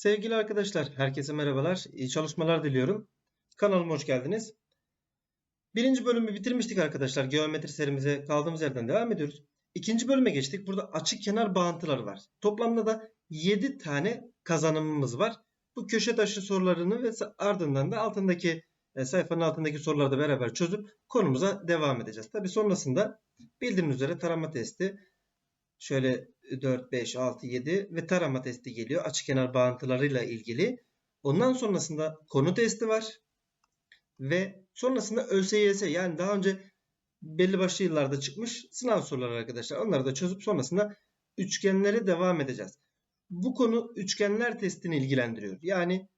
Sevgili arkadaşlar, herkese merhabalar. İyi çalışmalar diliyorum. Kanalıma hoş geldiniz. Birinci bölümü bitirmiştik arkadaşlar. Geometri serimize kaldığımız yerden devam ediyoruz. İkinci bölüme geçtik. Burada açık kenar bağıntıları var. Toplamda da 7 tane kazanımımız var. Bu köşe taşı sorularını ve ardından da altındaki e, sayfanın altındaki soruları da beraber çözüp konumuza devam edeceğiz. Tabi sonrasında bildiğiniz üzere tarama testi, Şöyle 4, 5, 6, 7 ve tarama testi geliyor. Açık kenar bağıntılarıyla ilgili. Ondan sonrasında konu testi var. Ve sonrasında ÖSYS yani daha önce belli başlı yıllarda çıkmış sınav soruları arkadaşlar. Onları da çözüp sonrasında üçgenlere devam edeceğiz. Bu konu üçgenler testini ilgilendiriyor. Yani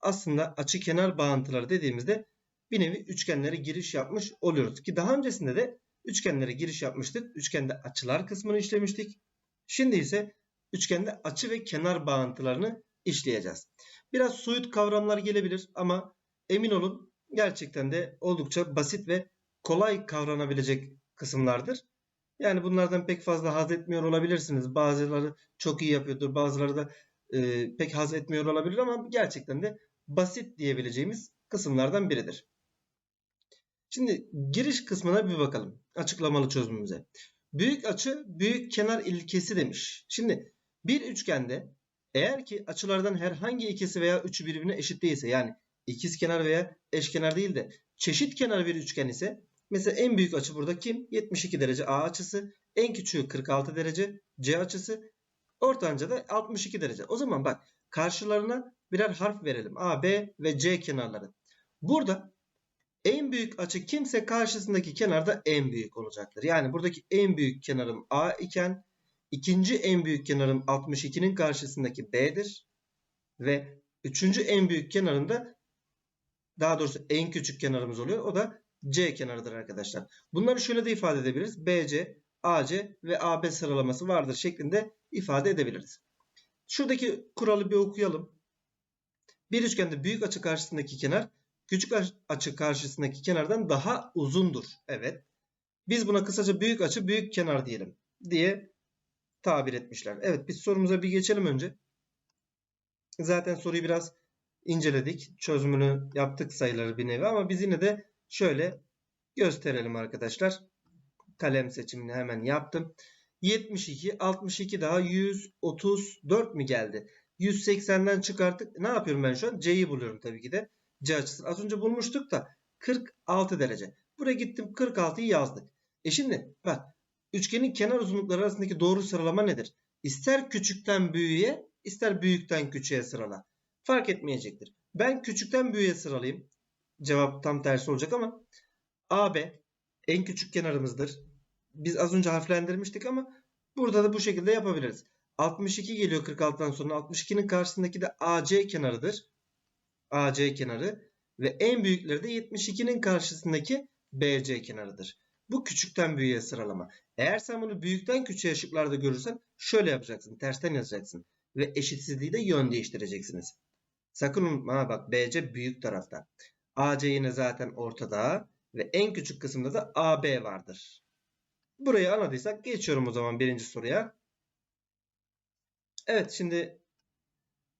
aslında açık kenar bağıntıları dediğimizde bir nevi üçgenlere giriş yapmış oluyoruz. Ki daha öncesinde de üçgenlere giriş yapmıştık. Üçgende açılar kısmını işlemiştik. Şimdi ise üçgende açı ve kenar bağıntılarını işleyeceğiz. Biraz soyut kavramlar gelebilir ama emin olun gerçekten de oldukça basit ve kolay kavranabilecek kısımlardır. Yani bunlardan pek fazla haz etmiyor olabilirsiniz. Bazıları çok iyi yapıyordur, bazıları da e, pek haz etmiyor olabilir ama gerçekten de basit diyebileceğimiz kısımlardan biridir. Şimdi giriş kısmına bir bakalım. Açıklamalı çözümümüze. Büyük açı büyük kenar ilkesi demiş. Şimdi bir üçgende eğer ki açılardan herhangi ikisi veya üçü birbirine eşit değilse yani ikiz kenar veya eşkenar değil de çeşit kenar bir üçgen ise mesela en büyük açı burada kim? 72 derece A açısı. En küçüğü 46 derece C açısı. Ortanca da 62 derece. O zaman bak karşılarına birer harf verelim. A, B ve C kenarları. Burada en büyük açı kimse karşısındaki kenarda en büyük olacaktır. Yani buradaki en büyük kenarım A iken ikinci en büyük kenarım 62'nin karşısındaki B'dir. Ve üçüncü en büyük kenarında daha doğrusu en küçük kenarımız oluyor. O da C kenarıdır arkadaşlar. Bunları şöyle de ifade edebiliriz. BC, AC ve AB sıralaması vardır şeklinde ifade edebiliriz. Şuradaki kuralı bir okuyalım. Bir üçgende büyük açı karşısındaki kenar küçük açı karşısındaki kenardan daha uzundur. Evet. Biz buna kısaca büyük açı büyük kenar diyelim diye tabir etmişler. Evet biz sorumuza bir geçelim önce. Zaten soruyu biraz inceledik. Çözümünü yaptık sayıları bir nevi ama biz yine de şöyle gösterelim arkadaşlar. Kalem seçimini hemen yaptım. 72, 62 daha 134 mi geldi? 180'den çıkarttık. Ne yapıyorum ben şu an? C'yi buluyorum tabii ki de. C açısı. Az önce bulmuştuk da 46 derece. Buraya gittim 46'yı yazdık. E şimdi bak üçgenin kenar uzunlukları arasındaki doğru sıralama nedir? İster küçükten büyüğe ister büyükten küçüğe sırala. Fark etmeyecektir. Ben küçükten büyüğe sıralayayım. Cevap tam tersi olacak ama AB en küçük kenarımızdır. Biz az önce harflendirmiştik ama burada da bu şekilde yapabiliriz. 62 geliyor 46'dan sonra 62'nin karşısındaki de AC kenarıdır. AC kenarı ve en büyükleri de 72'nin karşısındaki BC kenarıdır. Bu küçükten büyüğe sıralama. Eğer sen bunu büyükten küçüğe şıklarda görürsen şöyle yapacaksın. Tersten yazacaksın. Ve eşitsizliği de yön değiştireceksiniz. Sakın unutma bak BC büyük tarafta. AC yine zaten ortada ve en küçük kısımda da AB vardır. Burayı anladıysak geçiyorum o zaman birinci soruya. Evet şimdi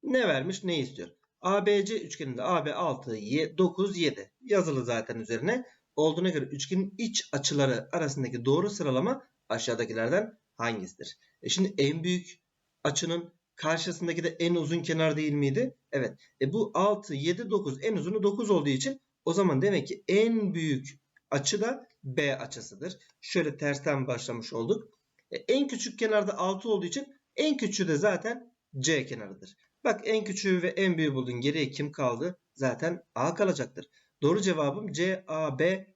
ne vermiş ne istiyor? ABC üçgeninde AB 6, 9, 7 yazılı zaten üzerine. Olduğuna göre üçgenin iç açıları arasındaki doğru sıralama aşağıdakilerden hangisidir? E şimdi en büyük açının karşısındaki de en uzun kenar değil miydi? Evet. E bu 6, 7, 9 en uzunu 9 olduğu için o zaman demek ki en büyük açı da B açısıdır. Şöyle tersten başlamış olduk. E en küçük kenarda 6 olduğu için en küçüğü de zaten C kenarıdır. Bak en küçüğü ve en büyüğü buldun. Geriye kim kaldı? Zaten A kalacaktır. Doğru cevabım C, A, B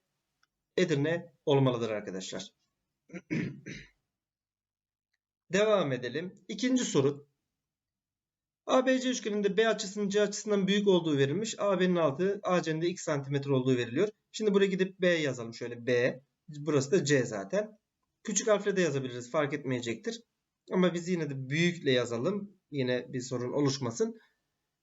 Edirne olmalıdır arkadaşlar. Devam edelim. İkinci soru. ABC üçgeninde B açısının C açısından büyük olduğu verilmiş. AB'nin altı AC'nin de 2 cm olduğu veriliyor. Şimdi buraya gidip B yazalım. Şöyle B. Burası da C zaten. Küçük harfle de yazabiliriz. Fark etmeyecektir. Ama biz yine de büyükle yazalım yine bir sorun oluşmasın.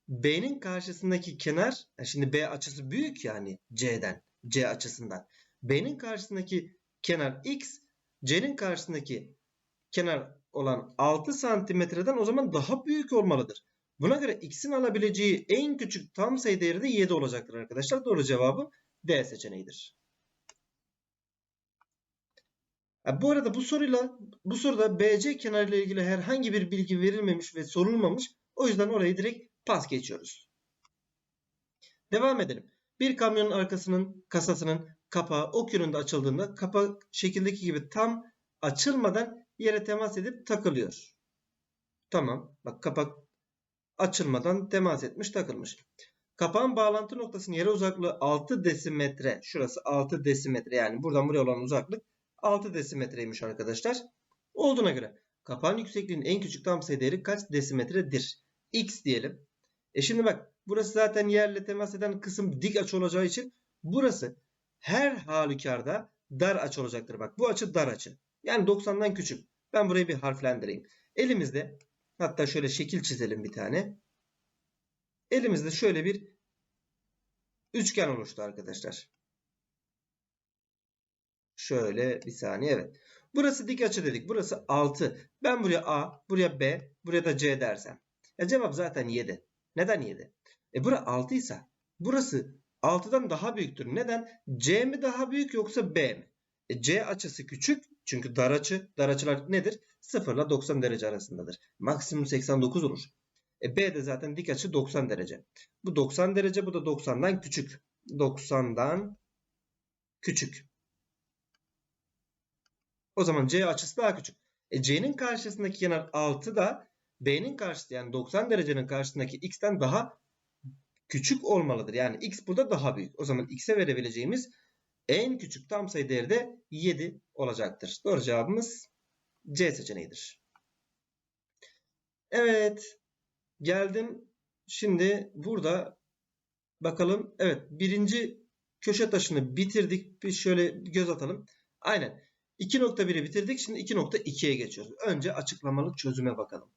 B'nin karşısındaki kenar şimdi B açısı büyük yani C'den C açısından. B'nin karşısındaki kenar X C'nin karşısındaki kenar olan 6 santimetreden o zaman daha büyük olmalıdır. Buna göre x'in alabileceği en küçük tam sayı değeri de 7 olacaktır arkadaşlar. Doğru cevabı D seçeneğidir. Bu arada bu soruyla bu soruda BC kenarıyla ilgili herhangi bir bilgi verilmemiş ve sorulmamış. O yüzden orayı direkt pas geçiyoruz. Devam edelim. Bir kamyonun arkasının kasasının kapağı ok yönünde açıldığında kapak şekildeki gibi tam açılmadan yere temas edip takılıyor. Tamam. Bak kapak açılmadan temas etmiş takılmış. Kapağın bağlantı noktasının yere uzaklığı 6 desimetre. Şurası 6 desimetre yani buradan buraya olan uzaklık 6 desimetreymiş arkadaşlar. Olduğuna göre kapağın yüksekliğinin en küçük tam sayı değeri kaç desimetredir? X diyelim. E şimdi bak burası zaten yerle temas eden kısım dik açı olacağı için burası her halükarda dar açı olacaktır. Bak bu açı dar açı. Yani 90'dan küçük. Ben burayı bir harflendireyim. Elimizde hatta şöyle şekil çizelim bir tane. Elimizde şöyle bir üçgen oluştu arkadaşlar. Şöyle bir saniye evet. Burası dik açı dedik. Burası 6. Ben buraya A, buraya B, buraya da C dersem. Ya cevap zaten 7. Neden 7? E bura 6 ise burası 6'dan daha büyüktür. Neden? C mi daha büyük yoksa B mi? E C açısı küçük. Çünkü dar açı. Dar açılar nedir? 0 ile 90 derece arasındadır. Maksimum 89 olur. E B de zaten dik açı 90 derece. Bu 90 derece bu da 90'dan küçük. 90'dan küçük. O zaman C açısı daha küçük. E C'nin karşısındaki kenar 6 da B'nin karşısı yani 90 derecenin karşısındaki X'ten daha küçük olmalıdır. Yani X burada daha büyük. O zaman X'e verebileceğimiz en küçük tam sayı değeri de 7 olacaktır. Doğru cevabımız C seçeneğidir. Evet. Geldim. Şimdi burada bakalım. Evet. Birinci köşe taşını bitirdik. Bir şöyle göz atalım. Aynen. 2.1'i bitirdik. Şimdi 2.2'ye geçiyoruz. Önce açıklamalı çözüme bakalım.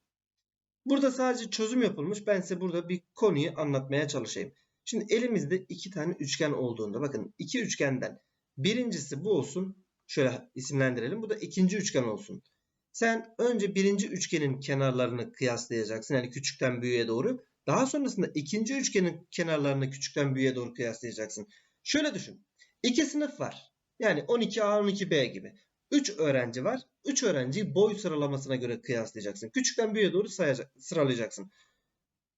Burada sadece çözüm yapılmış. Ben size burada bir konuyu anlatmaya çalışayım. Şimdi elimizde iki tane üçgen olduğunda bakın iki üçgenden birincisi bu olsun. Şöyle isimlendirelim. Bu da ikinci üçgen olsun. Sen önce birinci üçgenin kenarlarını kıyaslayacaksın. Yani küçükten büyüğe doğru. Daha sonrasında ikinci üçgenin kenarlarını küçükten büyüğe doğru kıyaslayacaksın. Şöyle düşün. İki sınıf var. Yani 12A, 12B gibi. 3 öğrenci var. 3 öğrenciyi boy sıralamasına göre kıyaslayacaksın. Küçükten büyüğe doğru sayacak, sıralayacaksın.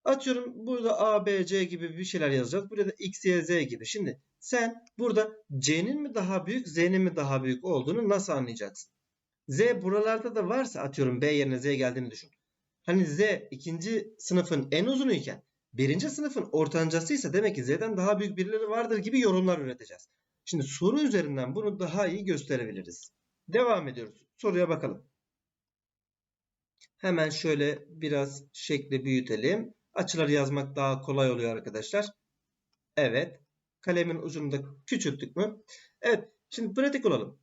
Atıyorum burada A, B, C gibi bir şeyler yazacağız. Burada X, Y, Z gibi. Şimdi sen burada C'nin mi daha büyük, Z'nin mi daha büyük olduğunu nasıl anlayacaksın? Z buralarda da varsa atıyorum B yerine Z geldiğini düşün. Hani Z ikinci sınıfın en uzunu iken birinci sınıfın ortancası ise demek ki Z'den daha büyük birileri vardır gibi yorumlar üreteceğiz. Şimdi soru üzerinden bunu daha iyi gösterebiliriz. Devam ediyoruz. Soruya bakalım. Hemen şöyle biraz şekli büyütelim. Açıları yazmak daha kolay oluyor arkadaşlar. Evet. Kalemin ucunu da küçülttük mü? Evet. Şimdi pratik olalım.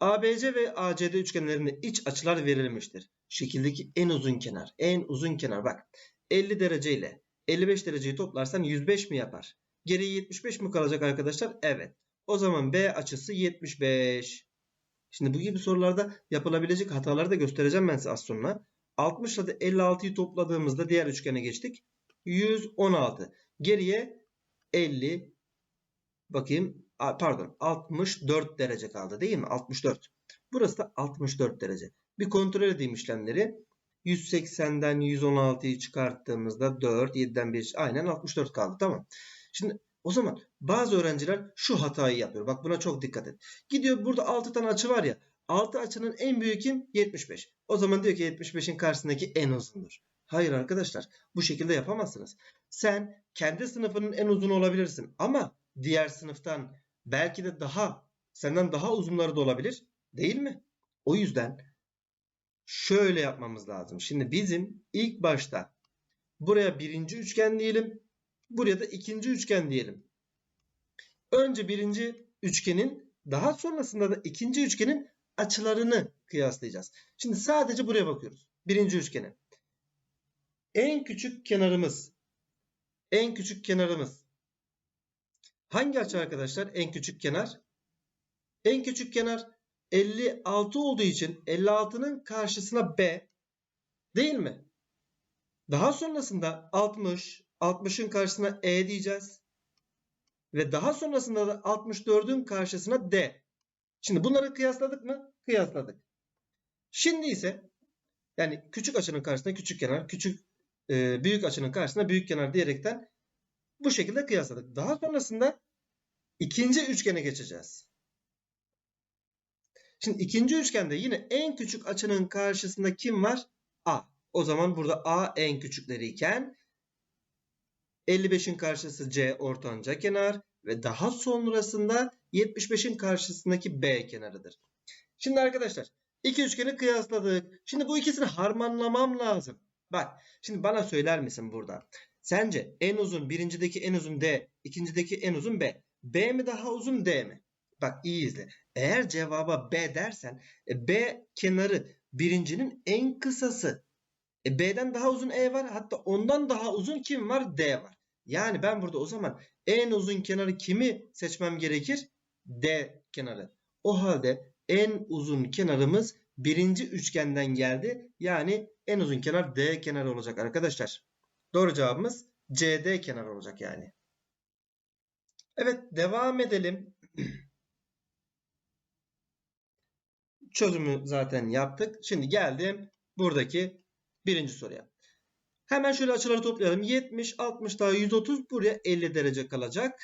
ABC ve ACD üçgenlerinde iç açılar verilmiştir. Şekildeki en uzun kenar. En uzun kenar bak. 50 derece ile 55 dereceyi toplarsan 105 mi yapar? Geriye 75 mi kalacak arkadaşlar? Evet. O zaman B açısı 75. Şimdi bu gibi sorularda yapılabilecek hataları da göstereceğim ben size az sonra. 60 ile 56'yı topladığımızda diğer üçgene geçtik. 116. Geriye 50 bakayım pardon 64 derece kaldı değil mi? 64. Burası da 64 derece. Bir kontrol edeyim işlemleri. 180'den 116'yı çıkarttığımızda 4, 7'den 1 aynen 64 kaldı. Tamam. Şimdi o zaman bazı öğrenciler şu hatayı yapıyor. Bak buna çok dikkat et. Gidiyor burada 6 tane açı var ya. 6 açının en büyüğü kim? 75. O zaman diyor ki 75'in karşısındaki en uzundur. Hayır arkadaşlar bu şekilde yapamazsınız. Sen kendi sınıfının en uzun olabilirsin ama diğer sınıftan belki de daha senden daha uzunları da olabilir değil mi? O yüzden şöyle yapmamız lazım. Şimdi bizim ilk başta buraya birinci üçgen diyelim. Buraya da ikinci üçgen diyelim. Önce birinci üçgenin daha sonrasında da ikinci üçgenin açılarını kıyaslayacağız. Şimdi sadece buraya bakıyoruz. Birinci üçgene. En küçük kenarımız. En küçük kenarımız. Hangi açı arkadaşlar? En küçük kenar. En küçük kenar 56 olduğu için 56'nın karşısına B değil mi? Daha sonrasında 60, 60'ın karşısına E diyeceğiz. Ve daha sonrasında da 64'ün karşısına D. Şimdi bunları kıyasladık mı? Kıyasladık. Şimdi ise yani küçük açının karşısına küçük kenar, küçük e, büyük açının karşısına büyük kenar diyerekten bu şekilde kıyasladık. Daha sonrasında ikinci üçgene geçeceğiz. Şimdi ikinci üçgende yine en küçük açının karşısında kim var? A. O zaman burada A en küçükleriyken 55'in karşısı C ortanca kenar ve daha sonrasında 75'in karşısındaki B kenarıdır. Şimdi arkadaşlar iki üçgeni kıyasladık. Şimdi bu ikisini harmanlamam lazım. Bak şimdi bana söyler misin burada? Sence en uzun birincideki en uzun D, ikincideki en uzun B. B mi daha uzun D mi? Bak iyi izle. Eğer cevaba B dersen e, B kenarı birincinin en kısası. E, B'den daha uzun E var. Hatta ondan daha uzun kim var? D var. Yani ben burada o zaman en uzun kenarı kimi seçmem gerekir? D kenarı. O halde en uzun kenarımız birinci üçgenden geldi. Yani en uzun kenar D kenarı olacak arkadaşlar. Doğru cevabımız CD kenarı olacak yani. Evet devam edelim. Çözümü zaten yaptık. Şimdi geldim buradaki birinci soruya. Hemen şöyle açıları toplayalım. 70, 60 daha 130 buraya 50 derece kalacak.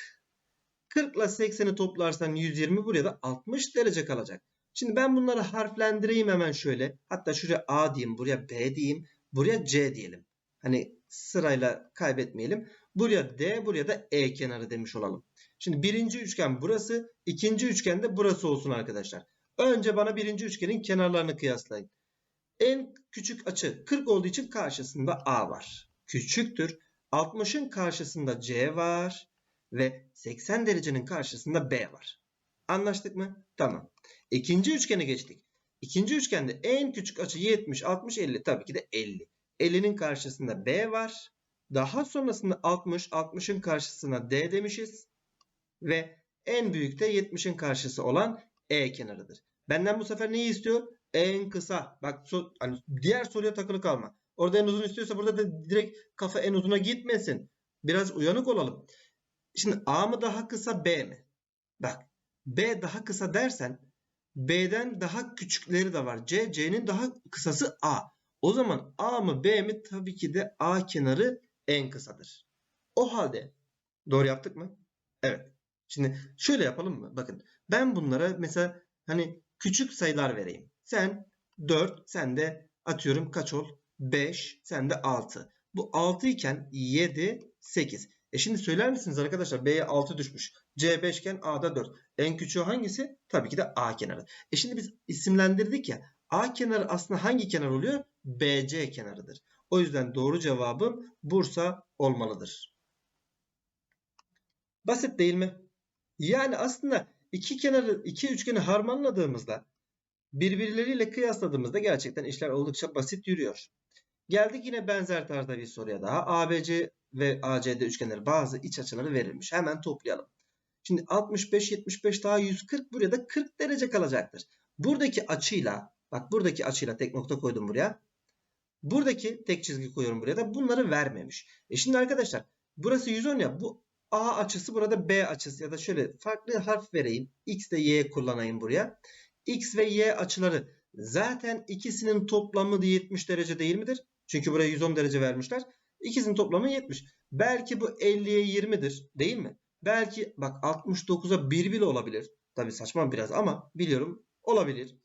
40 ile 80'i toplarsan 120 buraya da 60 derece kalacak. Şimdi ben bunları harflendireyim hemen şöyle. Hatta şuraya A diyeyim, buraya B diyeyim, buraya C diyelim. Hani sırayla kaybetmeyelim. Buraya D, buraya da E kenarı demiş olalım. Şimdi birinci üçgen burası, ikinci üçgen de burası olsun arkadaşlar. Önce bana birinci üçgenin kenarlarını kıyaslayın. En küçük açı 40 olduğu için karşısında A var. Küçüktür. 60'ın karşısında C var. Ve 80 derecenin karşısında B var. Anlaştık mı? Tamam. İkinci üçgene geçtik. İkinci üçgende en küçük açı 70, 60, 50. Tabii ki de 50. 50'nin karşısında B var. Daha sonrasında 60, 60'ın karşısına D demişiz. Ve en büyük de 70'in karşısı olan E kenarıdır. Benden bu sefer neyi istiyor? En kısa. Bak so hani diğer soruya takılı kalma. Orada en uzun istiyorsa burada da direkt kafa en uzuna gitmesin. Biraz uyanık olalım. Şimdi A mı daha kısa B mi? Bak B daha kısa dersen B'den daha küçükleri de var. C, C'nin daha kısası A. O zaman A mı B mi? Tabii ki de A kenarı en kısadır. O halde doğru yaptık mı? Evet. Şimdi şöyle yapalım mı? Bakın ben bunlara mesela hani küçük sayılar vereyim. Sen 4, sen de atıyorum kaç ol? 5, sen de 6. Bu 6 iken 7, 8. E şimdi söyler misiniz arkadaşlar B'ye 6 düşmüş. C 5 iken A'da 4. En küçüğü hangisi? Tabii ki de A kenarı. E şimdi biz isimlendirdik ya. A kenarı aslında hangi kenar oluyor? BC kenarıdır. O yüzden doğru cevabım Bursa olmalıdır. Basit değil mi? Yani aslında iki kenarı, iki üçgeni harmanladığımızda birbirleriyle kıyasladığımızda gerçekten işler oldukça basit yürüyor. Geldik yine benzer tarzda bir soruya daha. ABC ve ACD üçgenleri bazı iç açıları verilmiş. Hemen toplayalım. Şimdi 65, 75 daha 140 buraya da 40 derece kalacaktır. Buradaki açıyla bak buradaki açıyla tek nokta koydum buraya. Buradaki tek çizgi koyuyorum buraya da bunları vermemiş. E şimdi arkadaşlar burası 110 ya bu A açısı burada B açısı ya da şöyle farklı harf vereyim. X de Y kullanayım buraya. X ve Y açıları zaten ikisinin toplamı da 70 derece değil midir? Çünkü buraya 110 derece vermişler. İkisinin toplamı 70. Belki bu 50'ye 20'dir değil mi? Belki bak 69'a 1 bile olabilir. Tabi saçma biraz ama biliyorum olabilir.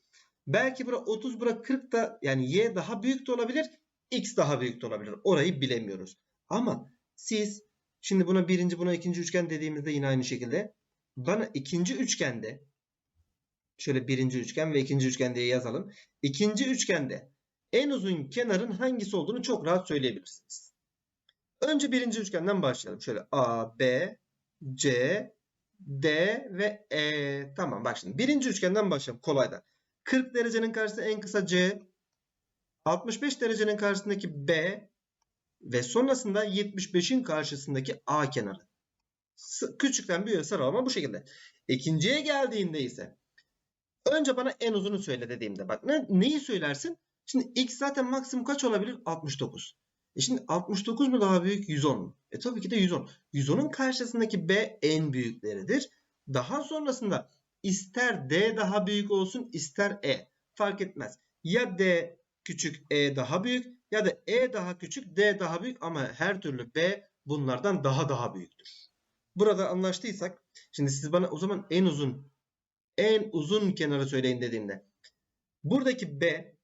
Belki bura 30 bura 40 da yani y daha büyük de olabilir. X daha büyük de olabilir. Orayı bilemiyoruz. Ama siz şimdi buna birinci buna ikinci üçgen dediğimizde yine aynı şekilde bana ikinci üçgende şöyle birinci üçgen ve ikinci üçgen diye yazalım. İkinci üçgende en uzun kenarın hangisi olduğunu çok rahat söyleyebilirsiniz. Önce birinci üçgenden başlayalım. Şöyle A, B, C, D ve E. Tamam bak şimdi birinci üçgenden başlayalım kolaydan. 40 derecenin karşısında en kısa C, 65 derecenin karşısındaki B ve sonrasında 75'in karşısındaki A kenarı. Küçükten büyüğe sıralama bu şekilde. İkinciye geldiğinde ise önce bana en uzunu söyle dediğimde bak ne, neyi söylersin? Şimdi x zaten maksimum kaç olabilir? 69. E şimdi 69 mu daha büyük 110 mu? E tabii ki de 110. 110'un karşısındaki B en büyükleridir. Daha sonrasında ister D daha büyük olsun ister E. Fark etmez. Ya D küçük E daha büyük ya da E daha küçük D daha büyük ama her türlü B bunlardan daha daha büyüktür. Burada anlaştıysak şimdi siz bana o zaman en uzun en uzun kenarı söyleyin dediğimde buradaki B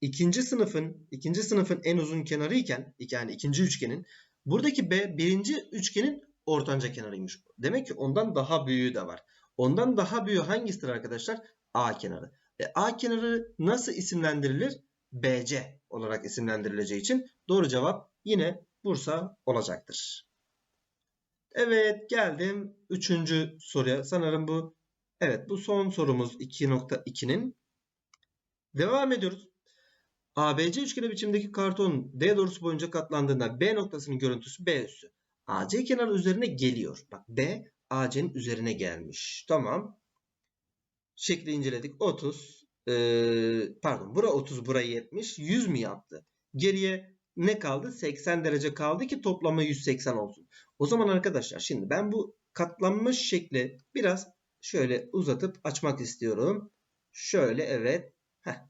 ikinci sınıfın ikinci sınıfın en uzun kenarı iken yani ikinci üçgenin buradaki B birinci üçgenin ortanca kenarıymış. Demek ki ondan daha büyüğü de var. Ondan daha büyüğü hangisidir arkadaşlar? A kenarı. E, A kenarı nasıl isimlendirilir? BC olarak isimlendirileceği için doğru cevap yine Bursa olacaktır. Evet geldim 3. soruya. Sanırım bu evet bu son sorumuz 2.2'nin. Devam ediyoruz. ABC üçgeni biçimdeki karton D doğrusu boyunca katlandığında B noktasının görüntüsü B üssü. AC kenarı üzerine geliyor. Bak B AC'nin üzerine gelmiş. Tamam. Şekli inceledik. 30 ee, pardon bura 30 burayı 70. 100 mü yaptı? Geriye ne kaldı? 80 derece kaldı ki toplamı 180 olsun. O zaman arkadaşlar şimdi ben bu katlanmış şekli biraz şöyle uzatıp açmak istiyorum. Şöyle evet. Heh.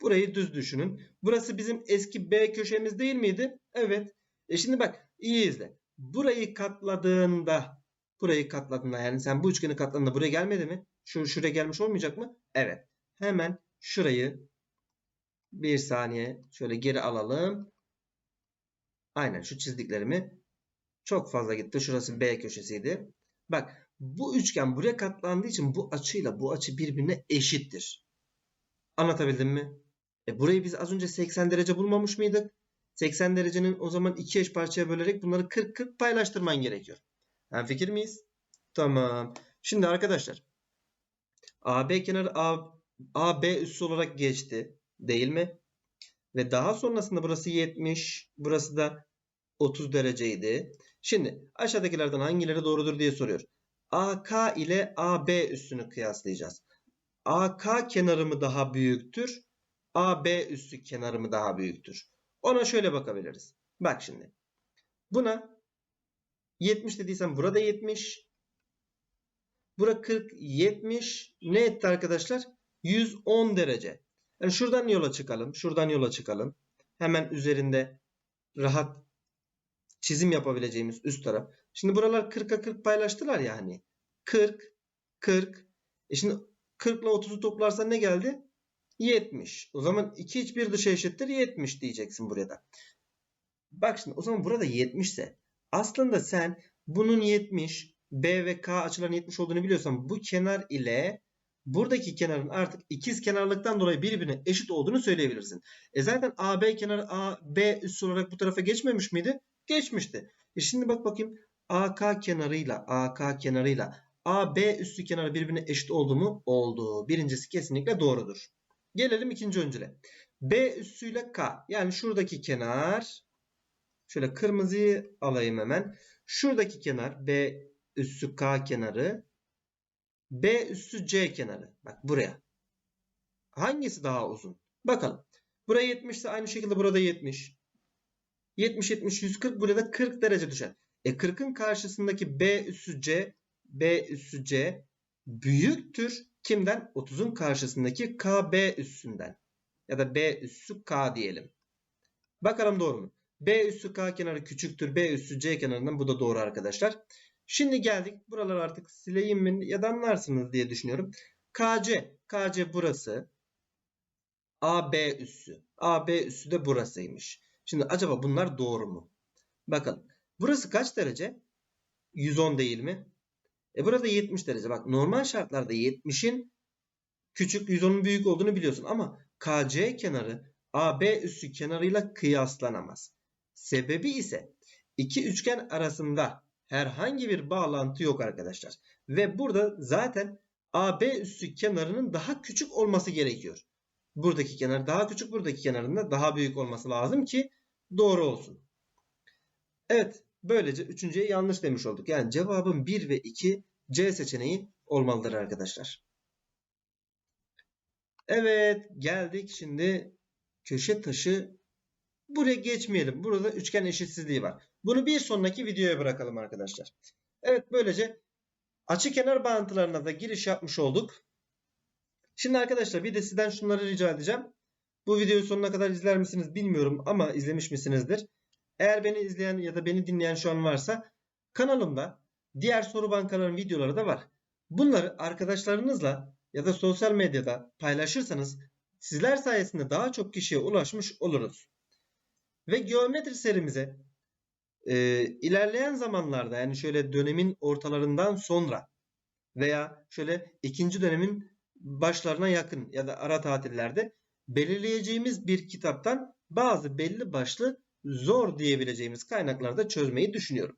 Burayı düz düşünün. Burası bizim eski B köşemiz değil miydi? Evet. E şimdi bak iyi izle. Burayı katladığında burayı katladığında yani sen bu üçgeni katladığında buraya gelmedi mi? Şu şuraya gelmiş olmayacak mı? Evet. Hemen şurayı bir saniye şöyle geri alalım. Aynen şu çizdiklerimi çok fazla gitti. Şurası B köşesiydi. Bak bu üçgen buraya katlandığı için bu açıyla bu açı birbirine eşittir. Anlatabildim mi? E burayı biz az önce 80 derece bulmamış mıydık? 80 derecenin o zaman iki eş parçaya bölerek bunları 40-40 paylaştırman gerekiyor. Yani fikir miyiz? Tamam. Şimdi arkadaşlar AB kenarı AB üssü olarak geçti. Değil mi? Ve daha sonrasında burası 70. Burası da 30 dereceydi. Şimdi aşağıdakilerden hangileri doğrudur diye soruyor. AK ile AB üssünü kıyaslayacağız. AK kenarı mı daha büyüktür? AB üssü kenarı mı daha büyüktür? Ona şöyle bakabiliriz. Bak şimdi. Buna 70 dediysem burada 70. Bura 40, 70. Ne etti arkadaşlar? 110 derece. Yani şuradan yola çıkalım. Şuradan yola çıkalım. Hemen üzerinde rahat çizim yapabileceğimiz üst taraf. Şimdi buralar 40'a 40 paylaştılar ya hani. 40, 40. E şimdi 40 ile 30'u toplarsan ne geldi? 70. O zaman 2 iç 1 dışa eşittir 70 diyeceksin buraya da. Bak şimdi o zaman burada 70 ise aslında sen bunun 70 B ve K açıların 70 olduğunu biliyorsan bu kenar ile buradaki kenarın artık ikiz kenarlıktan dolayı birbirine eşit olduğunu söyleyebilirsin. E zaten AB kenarı AB üssü olarak bu tarafa geçmemiş miydi? Geçmişti. E şimdi bak bakayım AK kenarıyla AK kenarıyla AB üssü kenarı birbirine eşit oldu mu? Oldu. Birincisi kesinlikle doğrudur. Gelelim ikinci öncüle. B üssüyle K. Yani şuradaki kenar şöyle kırmızıyı alayım hemen. Şuradaki kenar B üssü K kenarı B üssü C kenarı. Bak buraya. Hangisi daha uzun? Bakalım. Buraya 70 ise aynı şekilde burada 70. 70 70 140 burada 40 derece düşer. E 40'ın karşısındaki B üssü C B üssü C büyüktür kimden? 30'un karşısındaki KB üssünden. Ya da B üssü K diyelim. Bakalım doğru mu? B üssü K kenarı küçüktür. B üssü C kenarından bu da doğru arkadaşlar. Şimdi geldik. Buraları artık sileyim mi ya da anlarsınız diye düşünüyorum. KC. KC burası. AB üssü. AB üssü de burasıymış. Şimdi acaba bunlar doğru mu? Bakın. Burası kaç derece? 110 değil mi? E burada 70 derece. Bak normal şartlarda 70'in küçük 110'un büyük olduğunu biliyorsun. Ama KC kenarı AB üssü kenarıyla kıyaslanamaz. Sebebi ise iki üçgen arasında herhangi bir bağlantı yok arkadaşlar. Ve burada zaten AB üssü kenarının daha küçük olması gerekiyor. Buradaki kenar daha küçük, buradaki kenarında daha büyük olması lazım ki doğru olsun. Evet, böylece üçüncüye yanlış demiş olduk. Yani cevabın 1 ve 2 C seçeneği olmalıdır arkadaşlar. Evet, geldik şimdi köşe taşı Buraya geçmeyelim. Burada üçgen eşitsizliği var. Bunu bir sonraki videoya bırakalım arkadaşlar. Evet böylece açı kenar bağıntılarına da giriş yapmış olduk. Şimdi arkadaşlar bir de sizden şunları rica edeceğim. Bu videoyu sonuna kadar izler misiniz bilmiyorum ama izlemiş misinizdir? Eğer beni izleyen ya da beni dinleyen şu an varsa kanalımda diğer soru bankalarının videoları da var. Bunları arkadaşlarınızla ya da sosyal medyada paylaşırsanız sizler sayesinde daha çok kişiye ulaşmış oluruz. Ve geometri serimize e, ilerleyen zamanlarda yani şöyle dönemin ortalarından sonra veya şöyle ikinci dönemin başlarına yakın ya da ara tatillerde belirleyeceğimiz bir kitaptan bazı belli başlı zor diyebileceğimiz kaynaklarda çözmeyi düşünüyorum.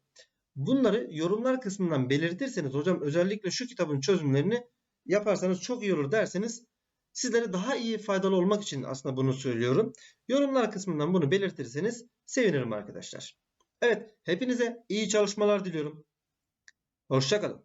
Bunları yorumlar kısmından belirtirseniz hocam özellikle şu kitabın çözümlerini yaparsanız çok iyi olur derseniz sizlere daha iyi faydalı olmak için aslında bunu söylüyorum. Yorumlar kısmından bunu belirtirseniz sevinirim arkadaşlar. Evet hepinize iyi çalışmalar diliyorum. Hoşçakalın.